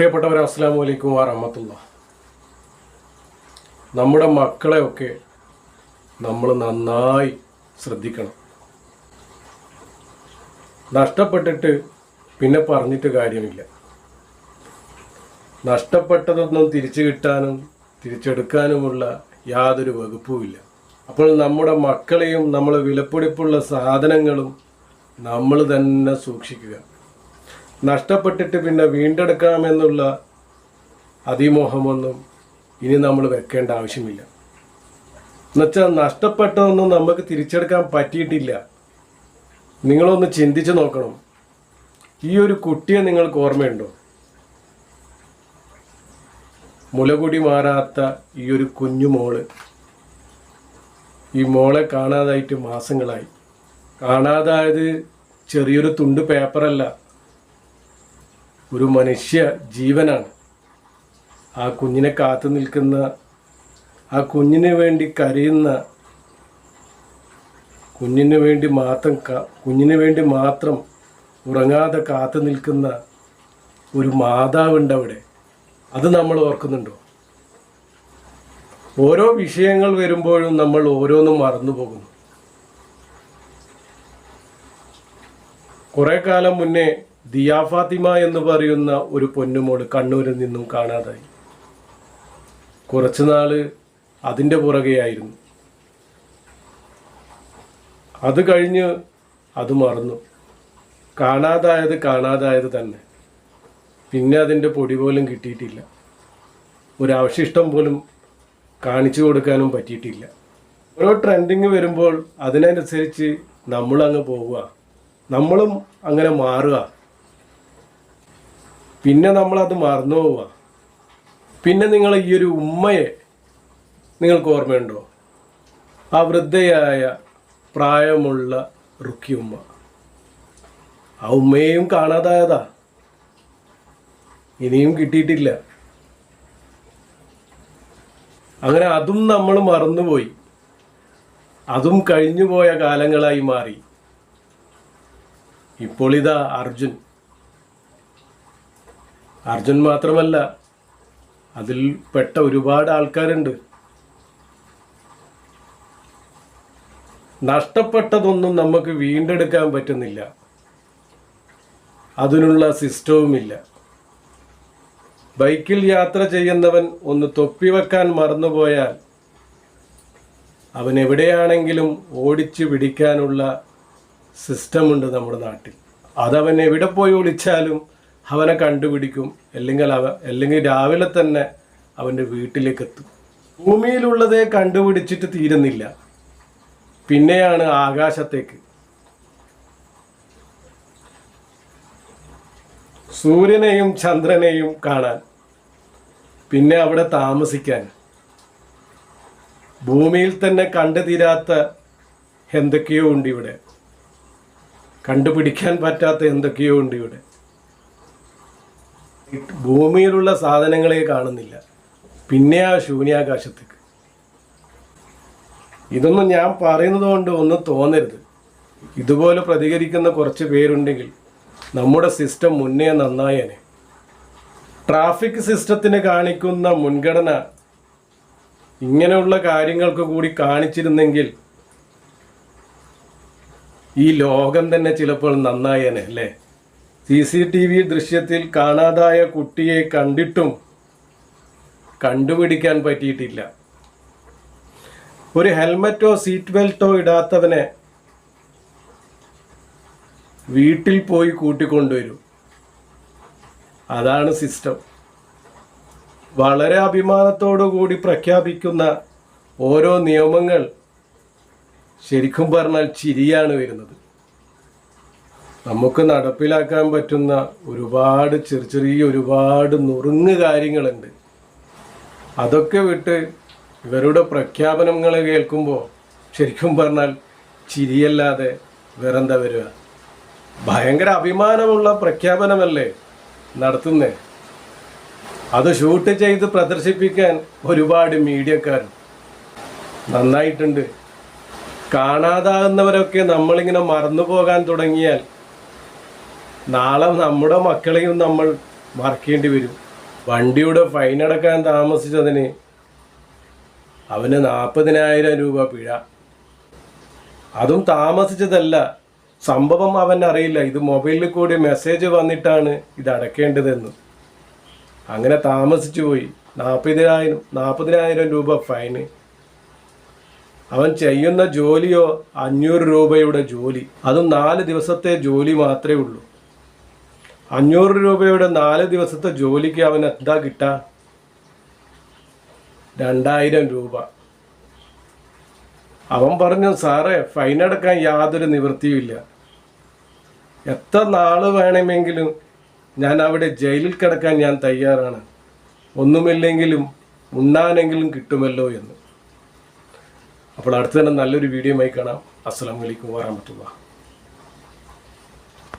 പ്രിയപ്പെട്ടവർ അസ്സാം വലൈക്കും വാറഹമത്തുള്ള. നമ്മുടെ മക്കളെയൊക്കെ നമ്മൾ നന്നായി ശ്രദ്ധിക്കണം. നഷ്ടപ്പെട്ടിട്ട് പിന്നെ പറഞ്ഞിട്ട് കാര്യമില്ല. നഷ്ടപ്പെട്ടതൊന്നും തിരിച്ചു കിട്ടാനും തിരിച്ചെടുക്കാനുമുള്ള യാതൊരു വകുപ്പുമില്ല. അപ്പോൾ നമ്മുടെ മക്കളെയും നമ്മൾ വിലപ്പിടിപ്പുള്ള സാധനങ്ങളും നമ്മൾ തന്നെ സൂക്ഷിക്കുക. നഷ്ടപ്പെട്ടിട്ട് പിന്നെ വീണ്ടെടുക്കാമെന്നുള്ള അതിമോഹമൊന്നും ഇനി നമ്മൾ വെക്കേണ്ട ആവശ്യമില്ല. എന്നുവെച്ചാൽ നഷ്ടപ്പെട്ടതൊന്നും നമുക്ക് തിരിച്ചെടുക്കാൻ പറ്റിയിട്ടില്ല. നിങ്ങളൊന്ന് ചിന്തിച്ചു നോക്കണം. ഈ ഒരു കുട്ടിയെ നിങ്ങൾക്ക് ഓർമ്മയുണ്ടോ? മുലകുടി മാറാത്ത ഈ ഒരു കുഞ്ഞു മോൾ. ഈ മോളെ കാണാതായിട്ട് മാസങ്ങളായി. കാണാതായത് ചെറിയൊരു തുണ്ട് പേപ്പറല്ല. ഒരു മനുഷ്യ ജീവനാണ്. ആ കുഞ്ഞിനെ കാത്തു നിൽക്കുന്ന ആ കുഞ്ഞിന് വേണ്ടി കരയുന്ന കുഞ്ഞിന് വേണ്ടി മാത്രം കുഞ്ഞിന് വേണ്ടി മാത്രം ഉറങ്ങാതെ കാത്തു നിൽക്കുന്ന ഒരു മാതാവുണ്ട് അവിടെ അത് നമ്മൾ ഓർക്കുന്നുണ്ടോ? ഓരോ വിഷയങ്ങൾ വരുമ്പോഴും നമ്മൾ ഓരോന്നും മറന്നു പോകുന്നു. കുറെ കാലം മുന്നേ ദിയാ ഫാത്തിമ എന്ന് പറയുന്ന ഒരു പൊന്നുമോൾ കണ്ണൂരിൽ നിന്നും കാണാതായി. കുറച്ചു നാൾ അതിന്റെ പുറകെയായിരുന്നു അത് കഴിഞ്ഞ് അത് മറന്നു. കാണാതായത് കാണാതായത് തന്നെ. പിന്നെ അതിന്റെ പൊടി പോലും കിട്ടിയിട്ടില്ല. ഒരവശിഷ്ടം പോലും കാണിച്ചു കൊടുക്കാനും പറ്റിയിട്ടില്ല. ഓരോ ട്രെൻഡിങ് വരുമ്പോൾ അതിനനുസരിച്ച് നമ്മളങ്ങ് പോവുക. നമ്മളും അങ്ങനെ മാറുക. പിന്നെ നമ്മളത് മറന്നു പോവുക. പിന്നെ നിങ്ങൾ ഈ ഒരു ഉമ്മയെ നിങ്ങൾക്ക് ഓർമ്മയുണ്ടോ? ആ വൃദ്ധയായ പ്രായമുള്ള റുക്കി ഉമ്മ. ആ ഉമ്മയെയും കാണാതായതാ. ഇനിയും കിട്ടിയിട്ടില്ല. അങ്ങനെ അതും നമ്മൾ മറന്നുപോയി. അതും കഴിഞ്ഞുപോയ കാലങ്ങളായി മാറി. ഇപ്പോൾ ഇതാ അർജുൻ. അർജുൻ മാത്രമല്ല അതിൽ പെട്ട ഒരുപാട് ആൾക്കാരുണ്ട്. നഷ്ടപ്പെട്ടതൊന്നും നമുക്ക് വീണ്ടെടുക്കാൻ പറ്റുന്നില്ല. അതിനുള്ള സിസ്റ്റവുമില്ല. ബൈക്കിൽ യാത്ര ചെയ്യുന്നവൻ ഒന്ന് തൊപ്പി വെക്കാൻ മറന്നുപോയാൽ അവൻ എവിടെയാണെങ്കിലും ഓടിച്ചു പിടിക്കാനുള്ള സിസ്റ്റമുണ്ട് നമ്മുടെ നാട്ടിൽ. അതവൻ എവിടെ പോയി ഒളിച്ചാലും അവനെ കണ്ടുപിടിക്കും. അല്ലെങ്കിൽ അവ അല്ലെങ്കിൽ രാവിലെ തന്നെ അവന്റെ വീട്ടിലേക്ക് എത്തും ഭൂമിയിലുള്ളതെ കണ്ടുപിടിച്ചിട്ട് തീരുന്നില്ല. പിന്നെയാണ് ആകാശത്തേക്ക്. സൂര്യനെയും ചന്ദ്രനെയും കാണാൻ. പിന്നെ അവിടെ താമസിക്കാൻ. ഭൂമിയിൽ തന്നെ കണ്ടു തീരാത്ത എന്തൊക്കെയോ ഉണ്ട് ഇവിടെ കണ്ടുപിടിക്കാൻ പറ്റാത്ത എന്തൊക്കെയോ ഉണ്ട് ഇവിടെ ഭൂമിയിലുള്ള സാധനങ്ങളെ കാണുന്നില്ല. പിന്നെ ആ ശൂന്യാകാശത്തേക്ക്. ഇതൊന്നും ഞാൻ പറയുന്നത് കൊണ്ട് ഒന്നും തോന്നരുത്. ഇതുപോലെ പ്രതികരിക്കുന്ന കുറച്ച് പേരുണ്ടെങ്കിൽ നമ്മുടെ സിസ്റ്റം മുന്നേ നന്നായേനെ. ട്രാഫിക് സിസ്റ്റത്തിന് കാണിക്കുന്ന മുൻഗണന ഇങ്ങനെയുള്ള കാര്യങ്ങൾക്ക് കൂടി കാണിച്ചിരുന്നെങ്കിൽ ഈ ലോകം തന്നെ ചിലപ്പോൾ നന്നായേനെ അല്ലേ? സി സി ടി വി ദൃശ്യത്തിൽ കാണാതായ കുട്ടിയെ കണ്ടിട്ടും കണ്ടുപിടിക്കാൻ പറ്റിയിട്ടില്ല. ഒരു ഹെൽമറ്റോ സീറ്റ് ബെൽറ്റോ ഇടാത്തവനെ വീട്ടിൽ പോയി കൂട്ടിക്കൊണ്ടുവരും. അതാണ് സിസ്റ്റം. വളരെ അഭിമാനത്തോടു കൂടി പ്രഖ്യാപിക്കുന്ന ഓരോ നിയമങ്ങൾ ശരിക്കും പറഞ്ഞാൽ ചിരിയാണ് വരുന്നത്. നമുക്ക് നടപ്പിലാക്കാൻ പറ്റുന്ന ഒരുപാട് ചെറിയ ചെറിയ ഒരുപാട് നുറുങ്ങ് കാര്യങ്ങളുണ്ട്. അതൊക്കെ വിട്ട് ഇവരുടെ പ്രഖ്യാപനങ്ങൾ കേൾക്കുമ്പോൾ ശരിക്കും പറഞ്ഞാൽ ചിരിയല്ലാതെ വേറെന്താ വരിക? ഭയങ്കര അഭിമാനമുള്ള പ്രഖ്യാപനമല്ലേ നടത്തുന്നേ? അത് ഷൂട്ട് ചെയ്ത് പ്രദർശിപ്പിക്കാൻ ഒരുപാട് മീഡിയക്കാർ നന്നായിട്ടുണ്ട്. കാണാതാകുന്നവരൊക്കെ നമ്മളിങ്ങനെ മറന്നു പോകാൻ തുടങ്ങിയാൽ നാളെ നമ്മുടെ മക്കളെയും നമ്മൾ മറക്കേണ്ടി വരും. വണ്ടിയുടെ ഫൈൻ അടക്കാൻ താമസിച്ചതിന് അവന് നാൽപ്പതിനായിരം രൂപ പിഴ. അതും താമസിച്ചതല്ല സംഭവം അവൻ അറിയില്ല. ഇത് മൊബൈലിൽ കൂടി മെസ്സേജ് വന്നിട്ടാണ് ഇത് അടക്കേണ്ടതെന്ന്. അങ്ങനെ താമസിച്ചു പോയി. നാൽപ്പതിനായിരം നാൽപ്പതിനായിരം രൂപ ഫൈന് അവൻ ചെയ്യുന്ന ജോലിയോ അഞ്ഞൂറ് രൂപയുടെ ജോലി. അതും നാല് ദിവസത്തെ ജോലി മാത്രമേ ഉള്ളൂ. അഞ്ഞൂറ് രൂപയുടെ നാല് ദിവസത്തെ ജോലിക്ക് അവൻ എന്താ കിട്ടുക രണ്ടായിരം രൂപ. അവൻ പറഞ്ഞു സാറേ ഫൈൻ അടക്കാൻ യാതൊരു നിവൃത്തിയുമില്ല എത്ര നാൾ വേണമെങ്കിലും ഞാൻ അവിടെ ജയിലിൽ കിടക്കാൻ ഞാൻ തയ്യാറാണ്. ഒന്നുമില്ലെങ്കിലും ഉണ്ണാനെങ്കിലും കിട്ടുമല്ലോ എന്ന്. അപ്പോൾ അടുത്ത തന്നെ നല്ലൊരു ആയി കാണാം. അസ്സലാമു അലൈക്കും വാറഹമത്തുള്ള